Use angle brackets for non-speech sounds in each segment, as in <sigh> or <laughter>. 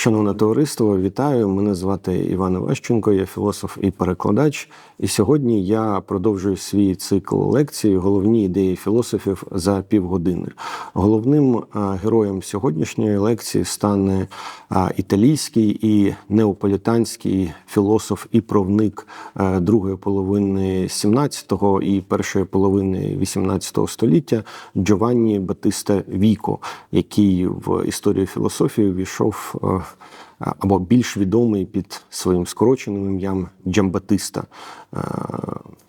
Шановне товариство, вітаю! Мене звати Іван Іващенко, я філософ і перекладач. І сьогодні я продовжую свій цикл лекцій Головні ідеї філософів за півгодини. Головним героєм сьогоднішньої лекції стане італійський і неаполітанський філософ і правник а, другої половини 17-го і першої половини 18 століття Джованні Батиста Віко, який в історію філософії війшов. Або більш відомий під своїм скороченим ім'ям Джамбатиста,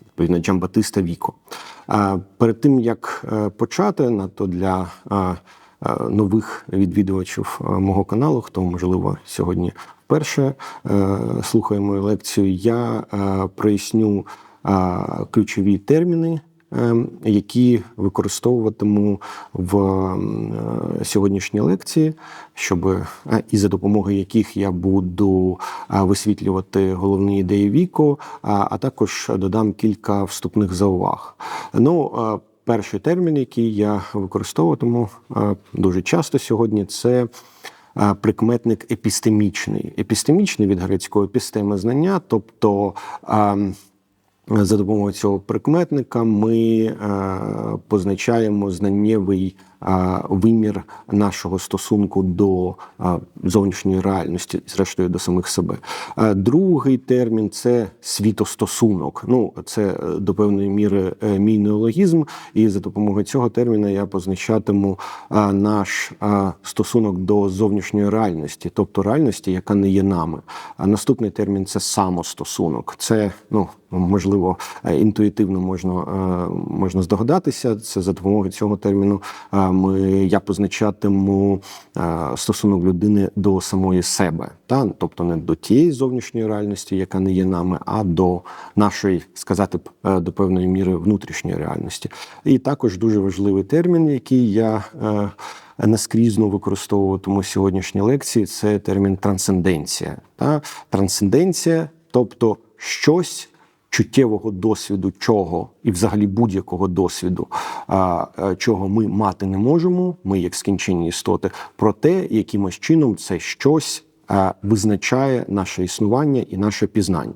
відповідно Джамбатиста Віко. Перед тим як е, почати, надто для нових відвідувачів мого каналу, хто можливо сьогодні вперше е, слухає мою лекцію, я е, проясню ключові терміни. Е, Які використовуватиму в е, сьогоднішній лекції, щоб е, і за допомогою яких я буду е, висвітлювати головні ідеї віку, а також додам кілька вступних зауваг. Ну, перший термін, який я використовуватиму дуже часто сьогодні, це прикметник епістемічний. Епістемічний від грецького епістема знання, тобто. За допомогою цього прикметника ми е, позначаємо знаннєвий е, вимір нашого стосунку до е, зовнішньої реальності, зрештою до самих себе. Другий термін це світостосунок. Ну, це до певної міри мій неологізм, і за допомогою цього терміна я позначатиму наш стосунок до зовнішньої реальності, тобто реальності, яка не є нами. А наступний термін це самостосунок. Це ну можливо е, інтуїтивно можна, е, можна здогадатися. Це за допомогою цього терміну е, ми я позначатиму стосунок людини до самої себе, та тобто не до тієї зовнішньої реальності, яка не є нами, а до нашої, сказати б, до певної міри внутрішньої реальності. І також дуже важливий термін, який я наскрізно використовуватиму в сьогоднішній лекції, це термін трансценденція. Та? Трансценденція, тобто щось чуттєвого досвіду, чого і взагалі будь-якого досвіду, а, чого ми мати не можемо, ми як скінченні істоти, про те, якимось чином це щось. А, Визначає наше існування і наше пізнання.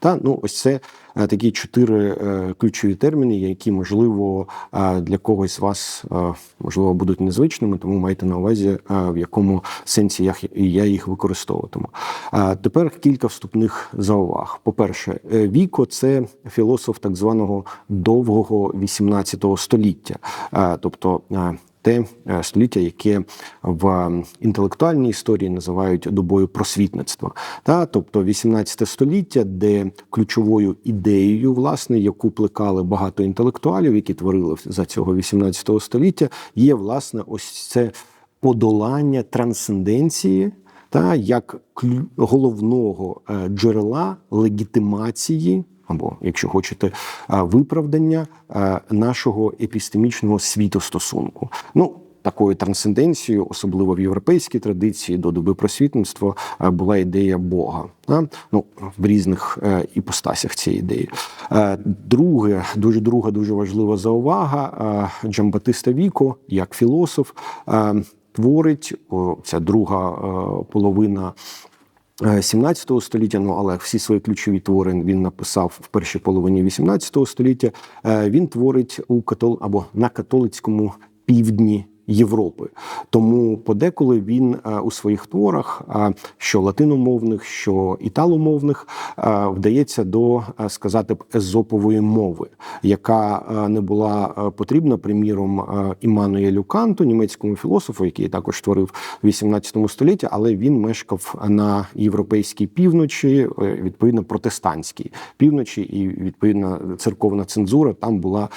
Та ну ось це е, такі чотири е, ключові терміни, які можливо е, для когось з вас е, можливо будуть незвичними, тому майте на увазі, е, в якому сенсі я, я їх використовуватиму. Тепер кілька вступних зауваг. По-перше, е, Віко це філософ так званого довгого 18 століття, Е, тобто. Те е, століття, яке в е, інтелектуальній історії називають добою просвітництва, та тобто 18 століття, де ключовою ідеєю, власне, яку плекали багато інтелектуалів, які творили за цього 18 століття, є власне ось це подолання трансценденції. Та як головного е, джерела легітимації, або, якщо хочете, е, виправдання е, нашого епістемічного світостосунку. Ну, такою трансценденцією, особливо в європейській традиції до доби просвітництва, е, була ідея Бога. Ну, в різних іпостасях цієї ідеї. Друге, дуже друга, дуже важлива заувага. Джамбатиста Віко, як філософ, творить о, ця друга половина. Е, 17 століття, ну але всі свої ключові твори він написав в першій половині 18 століття. Е, Він творить у катол або на католицькому півдні. Європи, тому подеколи він е, у своїх творах, е, що латиномовних, що італомовних, е, вдається до сказати б езопової мови, яка не була потрібна, приміром, Іммануелю Канту, німецькому філософу, який також творив в 18 столітті, але він мешкав на європейській півночі, відповідно протестантській півночі, і відповідно церковна цензура там була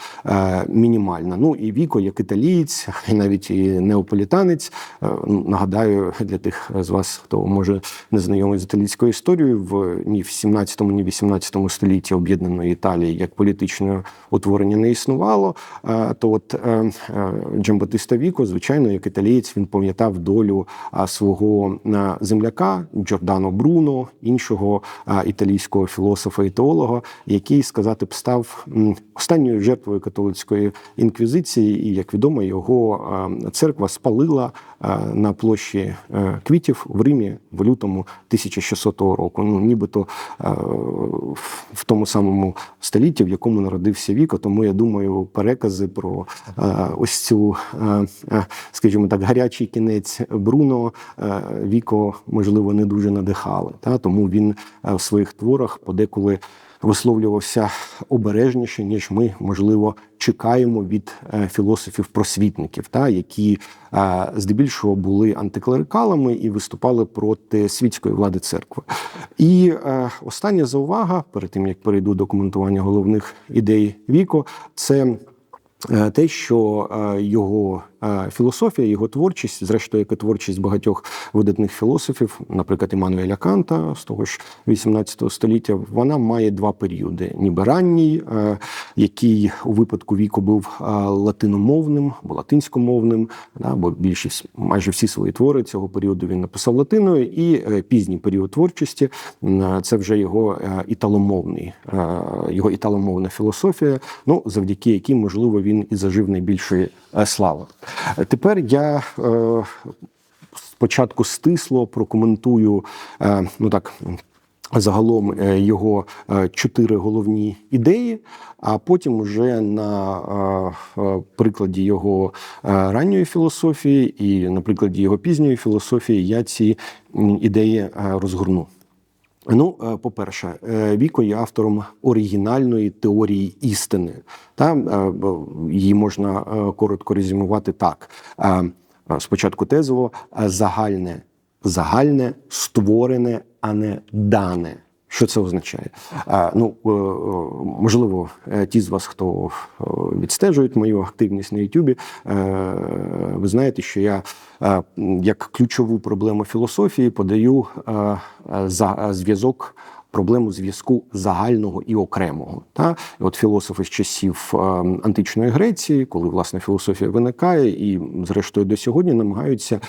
мінімальна. Ну і Віко, як італієць, <laughs> навіть і неаполітанець, е, нагадаю для тих з вас, хто може не знайомий з італійською історією, в ні в 17, ні в 18 столітті об'єднаної Італії як політичне утворення не існувало. Е, То от е, Джамбатиста Віко, звичайно, як італієць, він пам'ятав долю свого земляка Джордано Бруно, іншого італійського філософа і теолога, який сказати б став останньою жертвою католицької інквізиції, і як відомо, його церква спалила на площі квітів в Римі в лютому 1600 року. Ну, нібито в тому самому столітті, в якому народився Віко. Тому я думаю, перекази про ось цю, скажімо так, гарячий кінець Бруно Віко можливо не дуже надихали. Тому він в своїх творах подеколи висловлювався обережніше, ніж ми, можливо, чекаємо від е, філософів-просвітників, та які е, здебільшого були антиклерикалами і виступали проти світської влади церкви. І е, остання заувага перед тим як перейду до коментування головних ідей Віко, це те, що його філософія, його творчість, зрештою, як і творчість багатьох видатних філософів, наприклад, Іммануеля Канта з того ж 18 століття, вона має два періоди: ніби ранній, який у випадку віку був латиномовним або латинськомовним, бо більшість майже всі свої твори цього періоду він написав латиною, і е, пізній період творчості це вже його е, італомовний, його італомовна філософія, ну завдяки якій, можливо, він і зажив найбільшої е, слави. Тепер я е, спочатку стисло прокоментую, е, ну так. Загалом його чотири головні ідеї, а потім вже на прикладі його ранньої філософії і на прикладі його пізньої філософії я ці ідеї розгорну. Ну, е, по-перше, е, Віко є автором оригінальної теорії істини. Та е, її можна коротко резюмувати так: спочатку тезово загальне, загальне, створене, а не дане. Що це означає? Ну можливо, ті з вас, хто відстежують мою активність на Ютубі, ви знаєте, що я як ключову проблему філософії подаю за зв'язок проблему зв'язку загального і окремого. Та от філософи з часів античної Греції, коли власне філософія виникає, і зрештою до сьогодні намагаються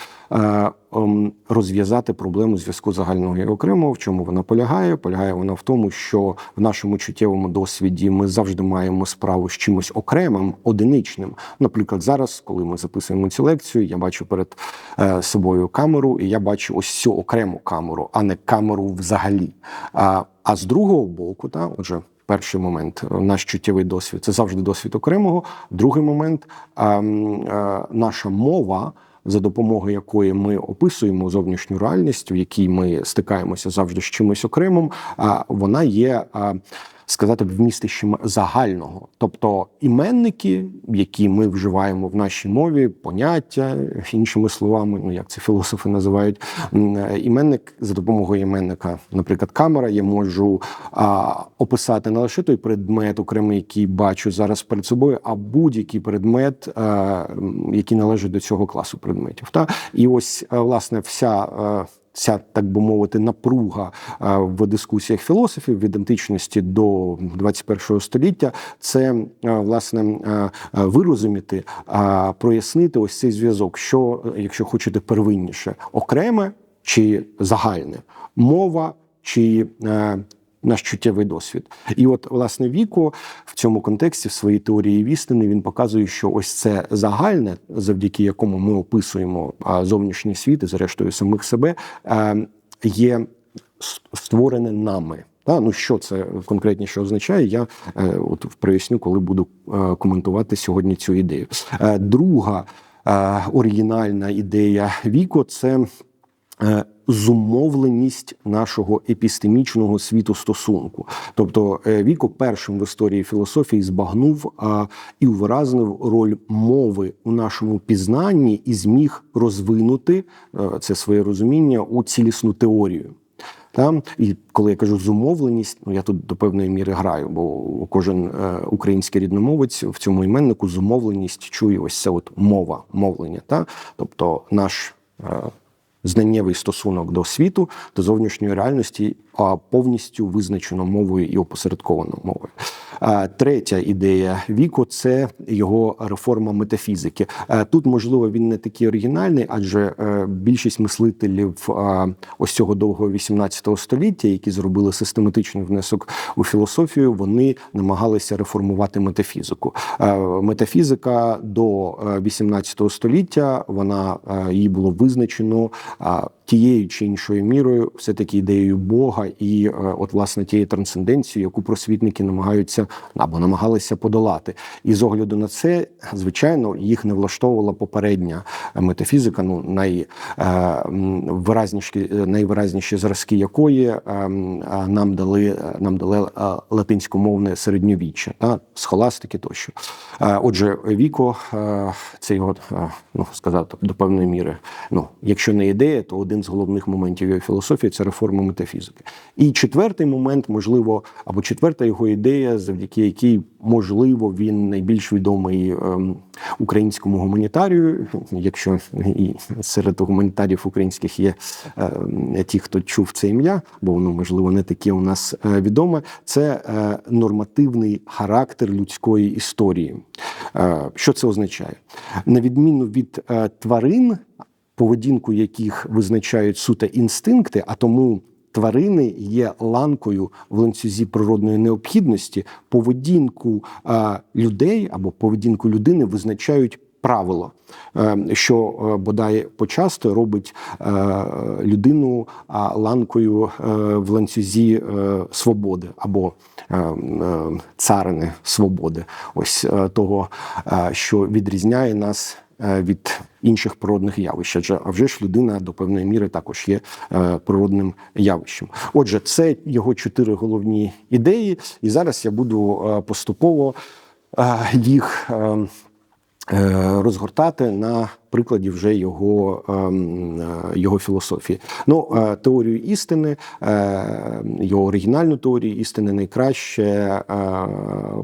розв'язати проблему зв'язку загального і окремого. В чому вона полягає? Полягає вона в тому, що в нашому чуттєвому досвіді ми завжди маємо справу з чимось окремим, одиничним. Наприклад, зараз, коли ми записуємо цю лекцію, я бачу перед е, собою камеру, і я бачу ось цю окрему камеру, а не камеру взагалі. А а з другого боку, та отже. Перший момент наш чуттєвий досвід це завжди досвід окремого. Другий момент ем, е, наша мова за допомогою якої ми описуємо зовнішню реальність, в якій ми стикаємося завжди з чимось окремим, вона є сказати б вмістищем загального, тобто іменники, які ми вживаємо в нашій мові, поняття іншими словами, ну як це філософи називають іменник за допомогою іменника, наприклад, камера, я можу а, описати не лише той предмет, окремий, який бачу зараз перед собою, а будь-який предмет, а, який належить до цього класу предметів. Та і ось власне вся ця, так би мовити, напруга в дискусіях філософів від античності до 21 століття, це власне вирозуміти, прояснити ось цей зв'язок, що, якщо хочете, первинніше, окреме чи загальне мова чи наш чуттєвий досвід. І от, власне, віку в цьому контексті, в своїй теорії істини, він показує, що ось це загальне, завдяки якому ми описуємо зовнішній світ і, зрештою, самих себе, є створене нами. Та, ну що це конкретніше означає? Я е, от проясню, коли буду е, коментувати сьогодні цю ідею. Е, друга оригінальна ідея віку це зумовленість нашого епістемічного світу стосунку. Тобто е, Віко першим в історії філософії збагнув а, і увиразнив роль мови у нашому пізнанні і зміг розвинути а, е, це своє розуміння у цілісну теорію. Там і коли я кажу зумовленість, ну я тут до певної міри граю, бо кожен е, український рідномовець в цьому іменнику зумовленість чує ось це от мова, мовлення. Та? Тобто наш е, знаннєвий стосунок до світу, до зовнішньої реальності, повністю визначено мовою і опосередковано мовою. Е, Третя ідея Віко це його реформа метафізики. Е, Тут, можливо, він не такий оригінальний, адже е, більшість мислителів е, ось цього довгого 18 століття, які зробили систематичний внесок у філософію, вони намагалися реформувати метафізику. Е, Метафізика до е, 18 століття вона е, її було визначено тією чи іншою мірою, все таки ідеєю Бога, і е, от власне тією трансценденцією, яку просвітники намагаються або намагалися подолати. І з огляду на це, звичайно, їх не влаштовувала попередня метафізика. Ну найвиразніші, найвиразніші зразки якої е, нам дали нам дали е, латинськомовне середньовіччя, та схоластики тощо. Е, Отже, Віко, е, це його е, ну сказати до певної міри. Ну, якщо не ідея, то один з головних моментів його філософії це реформа метафізики. І четвертий момент, можливо, або четверта його ідея, завдяки якій можливо він найбільш відомий ем, українському гуманітарію, якщо і серед гуманітарів українських є е, ті, хто чув це ім'я, бо воно можливо не таке у нас е, відоме. Це е, нормативний характер людської історії. Е, Що це означає? На відміну від тварин, поведінку яких визначають суто інстинкти, а тому. Тварини є ланкою в ланцюзі природної необхідності. Поведінку людей або поведінку людини визначають правила, е, що е, бодай почасто робить е, людину ланкою в ланцюзі свободи або царини свободи. Ось того, що відрізняє нас від інших природних явищ. Адже а вже ж людина до певної міри також є е, природним явищем. Отже, це його чотири головні ідеї, і зараз я буду е, поступово е, їх. е, е, Розгортати на прикладі вже його, ем, е, його філософії. Ну, е, теорію істини, е, його оригінальну теорію істини найкраще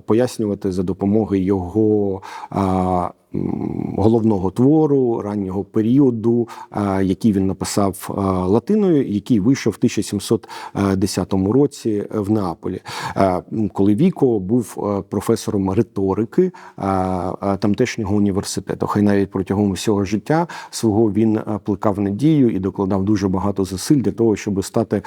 пояснювати за допомогою його головного твору раннього періоду, який він написав латиною, який вийшов в 1710 році в Неаполі, коли Віко був професором риторики тамтешнього університету. Хай навіть протягом всього життя свого він е, плекав надію і докладав дуже багато зусиль для того, щоб стати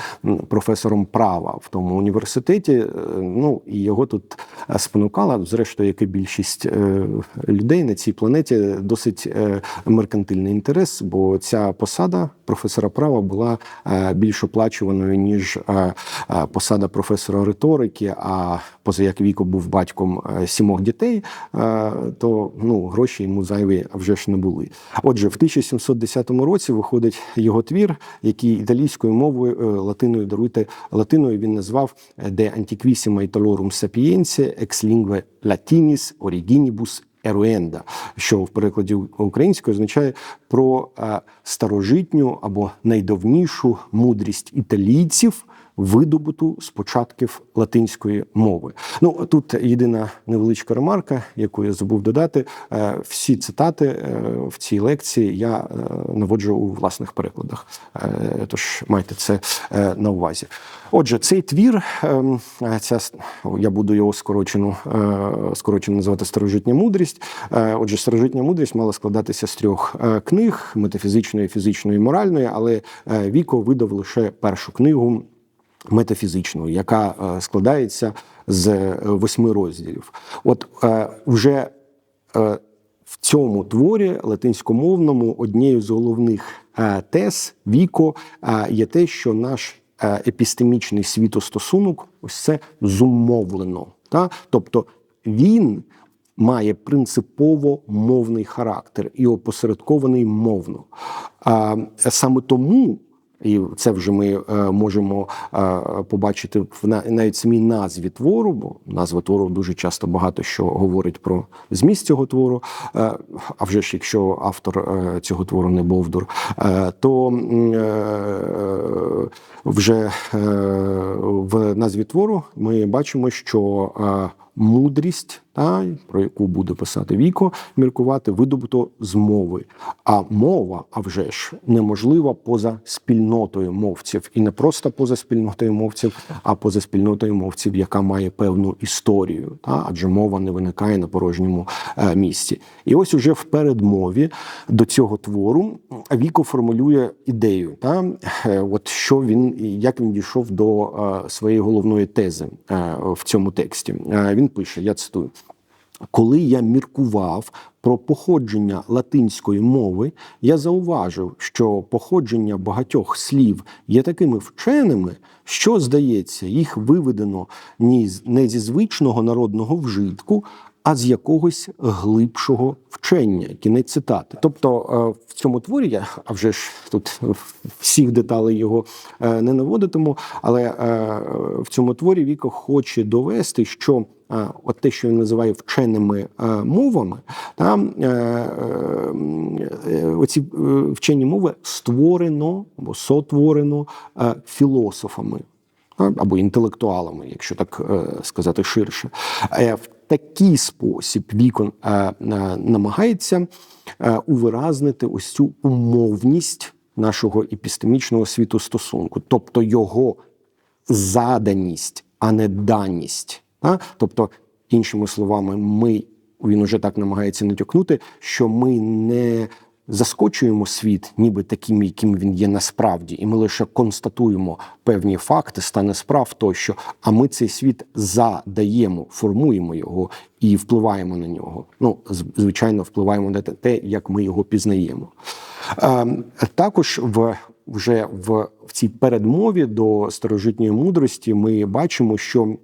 професором права в тому університеті. Е, Ну і його тут е, спонукала, зрештою, як і більшість людей на цій планеті, досить меркантильний інтерес, бо ця посада професора права була більш оплачуваною ніж посада професора риторики. А поза як Віко був батьком сімох дітей, то ну гроші йому зайві вже ж не були. Отже, в 1710 році виходить його твір, який італійською мовою е, латиною даруйте латиною він назвав De antiquissima Italorum sapientiae ex lingue latinis originibus eruenda, що в перекладі українською означає про е, старожитню або найдавнішу мудрість італійців, видобуту з початків латинської мови. Ну тут єдина невеличка ремарка, яку я забув додати. Е, Всі цитати е, в цій лекції я е, наводжу у власних перекладах. Тож майте це на увазі. Отже, цей твір, ем, ця я буду його скорочено, скорочено називати старожитня мудрість. Отже, старожитня мудрість мала складатися з трьох книг: метафізичної, фізичної і моральної, але Віко видав лише першу книгу метафізичну, яка е, складається з е, восьми розділів. От е, вже в цьому творі латинськомовному однією з головних тез Віко є те, що наш епістемічний світостосунок ось це зумовлено. Та? Тобто він має принципово мовний характер і опосередкований мовно. Саме тому. І це вже ми е, можемо е, побачити в на- навіть самій назві твору, бо назва твору дуже часто багато що говорить про зміст цього твору. Е, а вже ж якщо автор цього твору не Бовдур, то вже в назві твору ми бачимо, що мудрість та, про яку буде писати Віко, міркувати, видобуто з мови. А мова, а вже ж, неможлива поза спільнотою мовців. І не просто поза спільнотою мовців, а поза спільнотою мовців, яка має певну історію. Та? Адже мова не виникає на порожньому е, місці. І ось уже в передмові до цього твору Віко формулює ідею, та? Е, от що він, як він дійшов до е, своєї головної тези е, в цьому тексті. Е, Він пише: я цитую. Коли я міркував про походження латинської мови, я зауважив, що походження багатьох слів є такими вченими, що, здається, їх виведено не зі звичного народного вжитку, а з якогось глибшого вчення. Кінець цитати. Тобто е, в цьому творі я, а вже ж тут всіх деталей його е, не наводитиму, але е, в цьому творі Віко хоче довести, що от те, що він називає вченими мовами, там е, е, е, оці вчені мови створено або сотворено філософами або інтелектуалами, якщо так сказати ширше. В такий спосіб Вікон намагається увиразнити ось цю умовність нашого епістемічного світостосунку, тобто його заданість, а не даність. Тобто, іншими словами, ми він уже так намагається натякнути, що ми не заскочуємо світ, ніби таким, яким він є насправді, і ми лише констатуємо певні факти, стане справ тощо. А ми цей світ задаємо, формуємо його і впливаємо на нього. Ну, звичайно, впливаємо на те- як ми його пізнаємо. Також в вже в, в цій передмові до старожитньої мудрості ми бачимо, що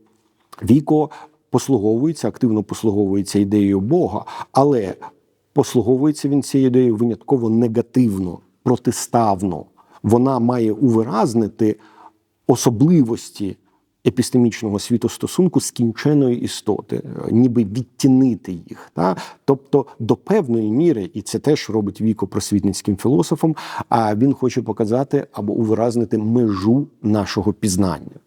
Віко послуговується, активно послуговується ідеєю Бога, але послуговується він цією ідеєю винятково негативно, протиставно. Вона має увиразнити особливості епістемічного світостосунку скінченої істоти, ніби відтінити їх. Та? Тобто до певної міри, і це теж робить Віко просвітницьким філософом, а він хоче показати або увиразнити межу нашого пізнання.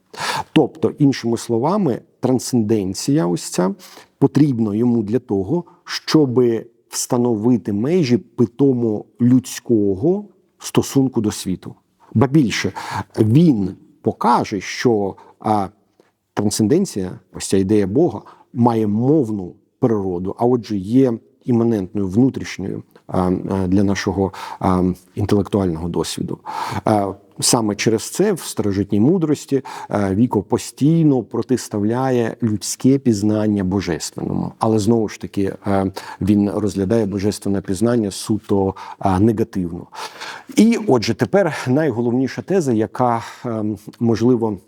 Тобто, іншими словами, трансценденція, ось ця потрібна йому для того, щоб встановити межі питому людського стосунку до світу. Ба більше він покаже, що а, трансценденція, ось ця ідея Бога, має мовну природу, а отже, є іманентною внутрішньою а, а, для нашого а, інтелектуального досвіду. А, Саме через це в старожитній мудрості е, Віко постійно протиставляє людське пізнання божественному, але знову ж таки е, він розглядає божественне пізнання суто е, негативно. І отже, тепер найголовніша теза, яка е, можливо.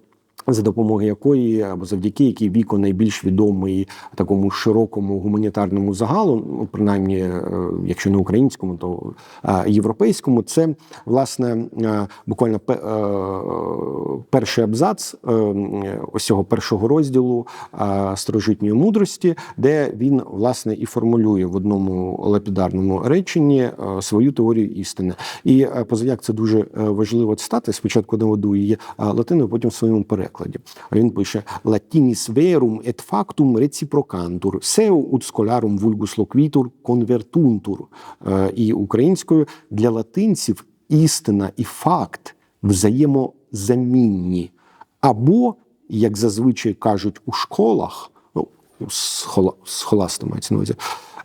За допомогою якої або завдяки якій віко найбільш відомий такому широкому гуманітарному загалу, ну принаймні, е, якщо не українському, то е, європейському, це власне е, буквально пе- перший абзац ось цього першого розділу старожитньої мудрості, де він власне і формулює в одному лапідарному реченні свою теорію істини. І позаяк це дуже важливо цитати. Спочатку наведу її латиною, потім в своєму перекладі. А він пише: Latinis verum et factum reciprocantur, seu ut scholarum vulgus loquitur convertuntur. Е, І українською для латинців істина і факт взаємозамінні. Або, як зазвичай кажуть у школах, ну, схола, схоласта мається на увазі,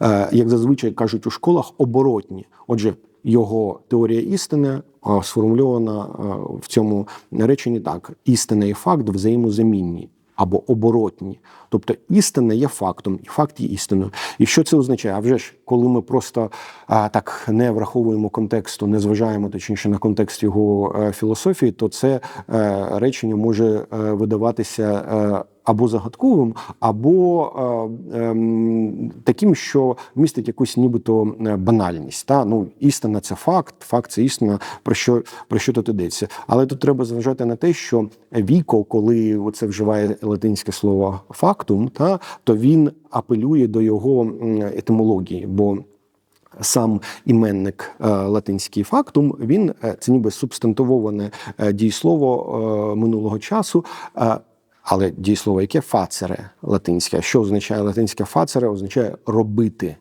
е, як зазвичай кажуть у школах, оборотні. Отже, його теорія істини сформульована е, в цьому реченні так: істина і факт взаємозамінні або оборотні. Тобто істина є фактом, і факт є істиною. І що це означає? А вже ж, коли ми просто а, так не враховуємо контексту, не зважаємо точніше на контекст його е, філософії, то це е, речення може е, видаватися. Е, або загадковим, або е, ем, таким, що містить якусь нібито е, банальність. Та? Ну, істина це факт, факт це істина, про що, про що тут йдеться. Але тут треба зважати на те, що Віко, коли це вживає латинське слово фактум, та, то він апелює до його етимології. бо Сам іменник е, латинський фактум, він е, це ніби субстантивоване е, дієслово минулого часу. Але дієслово яке фацере латинське. Що означає латинське фацере? Означає робити.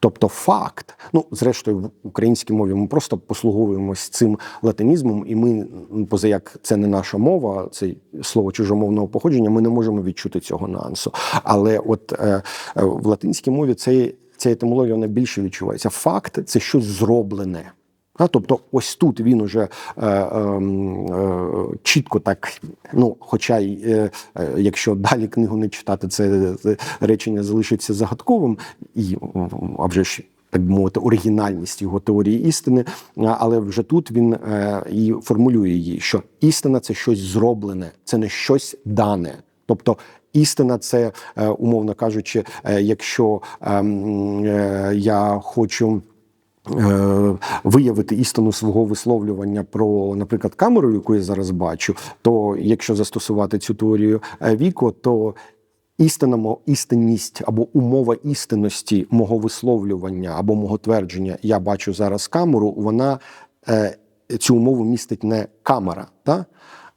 Тобто факт, ну зрештою, в українській мові ми просто послуговуємось цим латинізмом, і ми, ну, поза як це не наша мова, це слово чужомовного походження, ми не можемо відчути цього нюансу. Але от е, е, в латинській мові цей, ця етимологія вона більше відчувається. Факт це щось зроблене. Тобто, ось тут він уже е, е, е, чітко так. Ну, хоча й е, е, якщо далі книгу не читати, це, речення залишиться загадковим, і а вже ж так би мовити, оригінальність його теорії істини. Але вже тут він е, і формулює її, що істина це щось зроблене, це не щось дане. Тобто істина, це е, умовно кажучи, е, якщо ем, е, я хочу. Е, Виявити істину свого висловлювання про, наприклад, камеру, яку я зараз бачу, то якщо застосувати цю теорію е, Віко, то істина, істинність або умова істинності мого висловлювання або мого твердження, я бачу зараз камеру, вона е, цю умову містить не камера, та?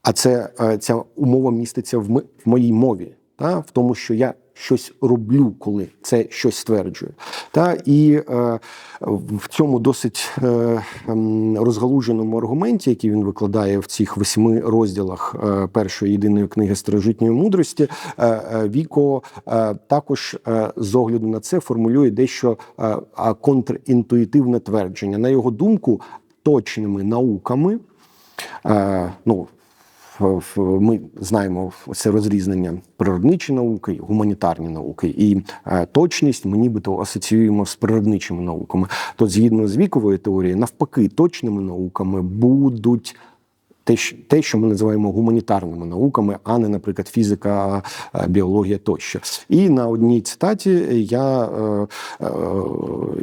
а це, ця умова міститься в моїй мові, та? в тому, що я щось роблю, коли це щось стверджує. Та? І е, в цьому досить е, ем, розгалуженому аргументі, який він викладає в цих восьми розділах е, першої єдиної книги старожитньої мудрості, е, е, Віко е, також е, з огляду на це формулює дещо е, контрінтуїтивне твердження. На його думку, точними науками. Е, ну, ми знаємо це розрізнення природничі науки, гуманітарні науки, і е, точність ми нібито асоціюємо з природничими науками. То згідно з віковою теорією, навпаки, точними науками будуть. Те, що- ми називаємо гуманітарними науками, а не, наприклад, фізика, біологія тощо. І на одній цитаті я, е, е,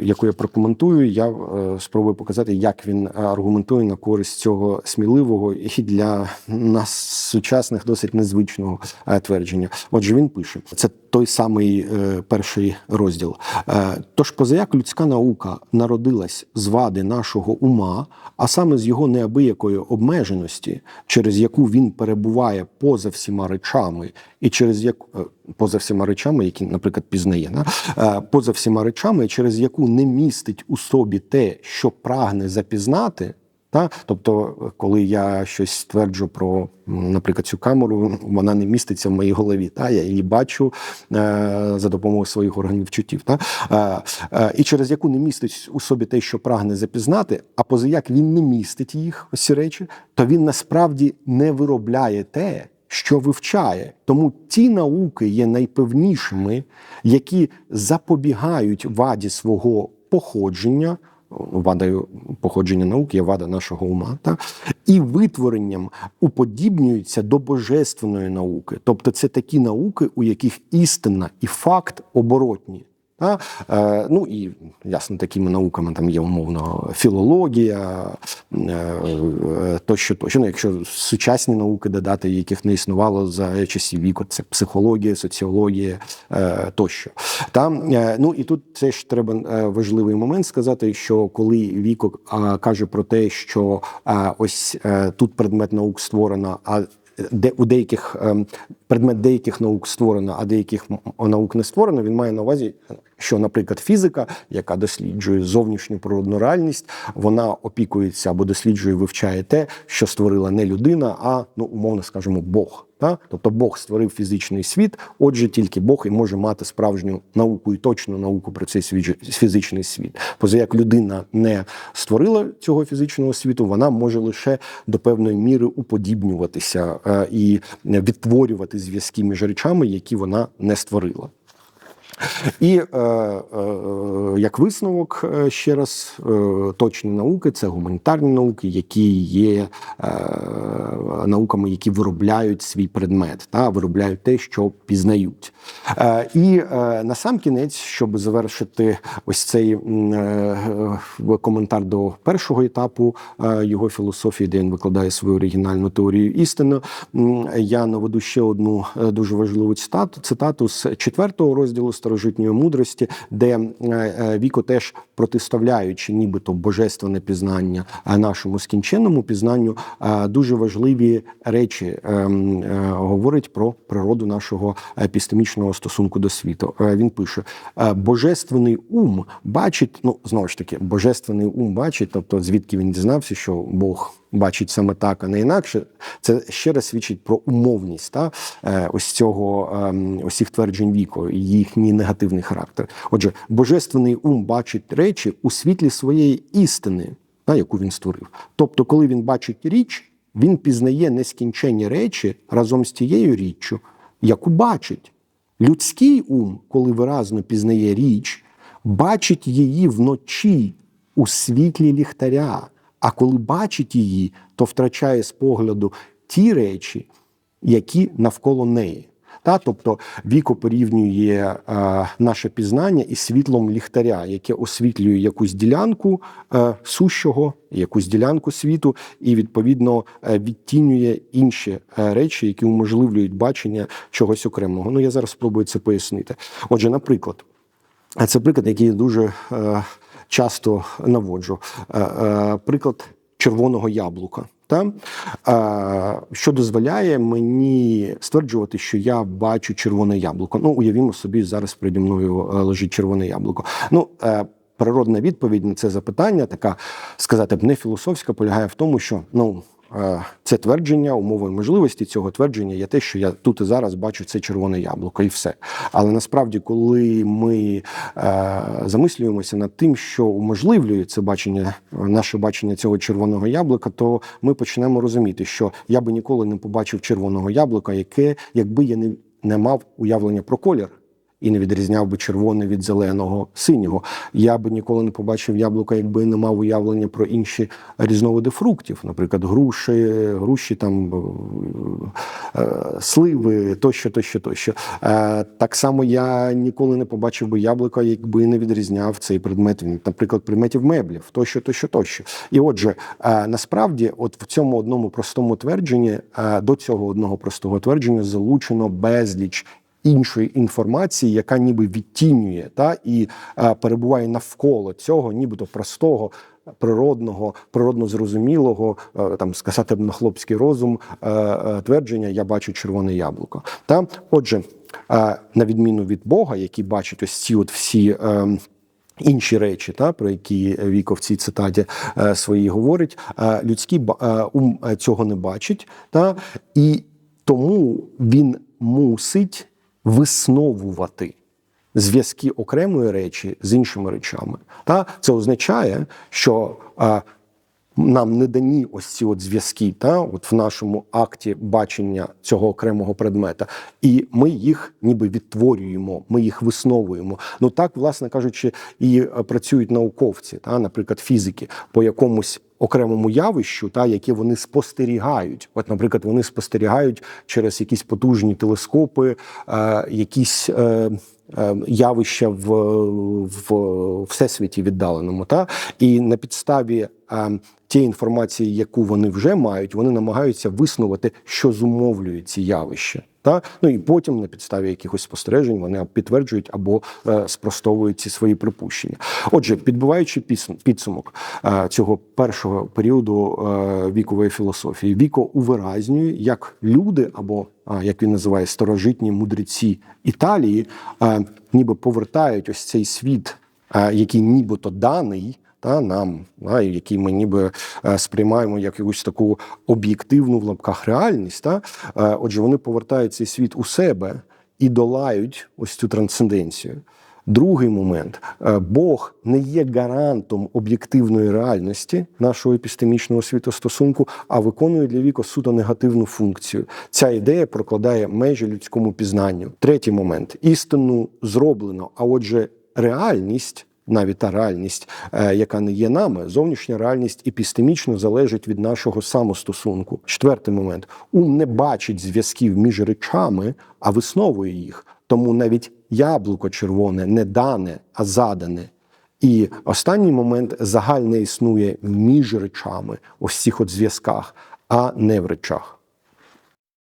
яку я прокоментую, я е, спробую показати, як він аргументує на користь цього сміливого і для нас сучасних досить незвичного твердження. Отже, він пише: це той самий е, перший розділ. Е, Тож, позаяк людська наука народилась з вади нашого ума, а саме з його неабиякої обмеженості, через яку він перебуває поза всіма речами, і через яку е, поза всіма речами, які, наприклад, пізнає? Е, поза всіма речами, через яку не містить у собі те, що прагне запізнати. Та? Тобто, коли я щось стверджу про, наприклад, цю камеру, вона не міститься в моїй голові. Та? Я її бачу е, за допомогою своїх органів чуттів. Та? Е, е, і через яку не містить у собі те, що прагне запізнати, а позаяк він не містить їх, ось ці речі, то він насправді не виробляє те, що вивчає. Тому ті науки є найпевнішими, які запобігають ваді свого походження вадою походження наук є вада нашого ума, та? і витворенням уподібнюються до божественної науки. Тобто це такі науки, у яких істина і факт оборотні. Та? Е, ну і ясно, такими науками там є умовно філологія, е, е, тощо, тощо. Ну, якщо сучасні науки додати, яких не існувало за часів віку, це психологія, соціологія е, тощо. Та? Е, ну і тут теж треба е, важливий момент сказати, що коли Віко каже про те, що ось е, тут предмет наук створено, а де у деяких ем, предмет деяких наук створено, а деяких наук не створено, він має на увазі, що, наприклад, фізика, яка досліджує зовнішню природну реальність, вона опікується або досліджує, вивчає те, що створила не людина, а ну умовно скажемо Бог. Та? Тобто Бог створив фізичний світ, отже, тільки Бог і може мати справжню науку і точну науку про цей фізичний світ. Поза як людина не створила цього фізичного світу, вона може лише до певної міри уподібнюватися е, і відтворювати зв'язки між речами, які вона не створила. І е, е, як висновок, е, ще раз, точні науки це гуманітарні науки, які є науками, які виробляють свій предмет, та виробляють те, що пізнають. І е, на сам кінець, щоб завершити ось цей коментар до першого етапу його філософії, де він викладає свою оригінальну теорію істини, я наведу ще одну дуже важливу цитату цитату з четвертого розділу старожитної старожитньої мудрості, де е, е, Віко теж протиставляючи, нібито божественне пізнання е, нашому скінченному пізнанню, дуже важливі речі е, е, говорить про природу нашого епістемічного стосунку до світу. Він пише: божественний ум бачить, ну знову ж таки, божественний ум бачить, тобто звідки він дізнався, що Бог бачить саме так, а не інакше. Це ще раз свідчить про умовність та е, ось цього ем, ось цих тверджень віку, і їхній негативний характер. Отже, божественний ум бачить речі у світлі своєї істини, на яку він створив. Тобто, коли він бачить річ, він пізнає нескінченні речі разом з тією річчю, яку бачить. Людський ум, коли виразно пізнає річ, бачить її вночі у світлі ліхтаря. А коли бачить її, то втрачає з погляду ті речі, які навколо неї. Та, тобто Віко порівнює е, наше пізнання із світлом ліхтаря, яке освітлює якусь ділянку е, сущого, якусь ділянку світу, і відповідно е, відтінює інші е, речі, які уможливлюють бачення чогось окремого. Ну я зараз спробую це пояснити. Отже, наприклад, це приклад, який дуже е, часто наводжу. Е, е, приклад червоного яблука. Та? Е, що дозволяє мені стверджувати, що я бачу червоне яблуко. Ну, уявімо собі, зараз переді мною лежить червоне яблуко. Ну, природна відповідь на це запитання, така сказати б не філософська, полягає в тому, що ну. Це твердження, умовою можливості цього твердження є те, що я тут і зараз бачу це червоне яблуко, і все. Але насправді, коли ми е, замислюємося над тим, що уможливлює це бачення, наше бачення цього червоного яблука, то ми почнемо розуміти, що я би ніколи не побачив червоного яблука, яке, якби я не, не мав уявлення про колір. І не відрізняв би червоне від зеленого синього. Я би ніколи не побачив яблука, якби не мав уявлення про інші різновиди фруктів, наприклад, груші, груші там е, сливи, тощо, тощо, тощо. Е, Так само я ніколи не побачив би яблука, якби не відрізняв цей предмет, наприклад, предметів меблів, тощо, тощо, тощо. І отже, е, насправді, от в цьому одному простому твердженні, до цього одного простого твердження залучено безліч іншої інформації, яка ніби відтінює та і е, перебуває навколо цього, нібито простого. Природного, природно зрозумілого, е, там сказати б на хлопський розум е, твердження Я бачу червоне яблуко. Та отже, на відміну від Бога, який бачить ось ці от всі. Інші речі, та про які Віко в цій цитаті своїй говорить, людський ум цього не бачить, та і тому він мусить висновувати зв'язки окремої речі з іншими речами. Та це означає, що нам не дані ось ці от зв'язки, та от в нашому акті бачення цього окремого предмета, і ми їх ніби відтворюємо, ми їх висновуємо. Ну так, власне кажучи, і працюють науковці, та, наприклад, фізики по якомусь. Окремому явищу, та яке вони спостерігають, от, наприклад, вони спостерігають через якісь потужні телескопи, е, якісь е, е, явища в, в всесвіті віддаленому. Та і на підставі е, тієї інформації, яку вони вже мають, вони намагаються виснувати, що зумовлює ці явища. Та ну і потім на підставі якихось спостережень вони підтверджують або е, спростовують ці свої припущення. Отже, підбиваючи підсумок е, цього першого періоду е, вікової філософії, віко увиразнює, як люди, або е, як він називає старожитні мудреці Італії, е, ніби повертають ось цей світ, е, який нібито даний та нам, і який ми ніби е, сприймаємо як якусь таку об'єктивну в лапках реальність. Та? Е, Отже, вони повертають цей світ у себе і долають ось цю трансценденцію. Другий момент Е, Бог не є гарантом об'єктивної реальності нашого епістемічного світостосунку, а виконує для віку суто негативну функцію. Ця ідея прокладає межі людському пізнанню. Третій момент істину зроблено, а отже, реальність. Навіть та реальність, е, яка не є нами, зовнішня реальність епістемічно залежить від нашого самостосунку. Четвертий момент: ум не бачить зв'язків між речами, а висновує їх. Тому навіть яблуко червоне не дане, а задане. І останній момент загальне існує між речами, ось цих от зв'язках, а не в речах.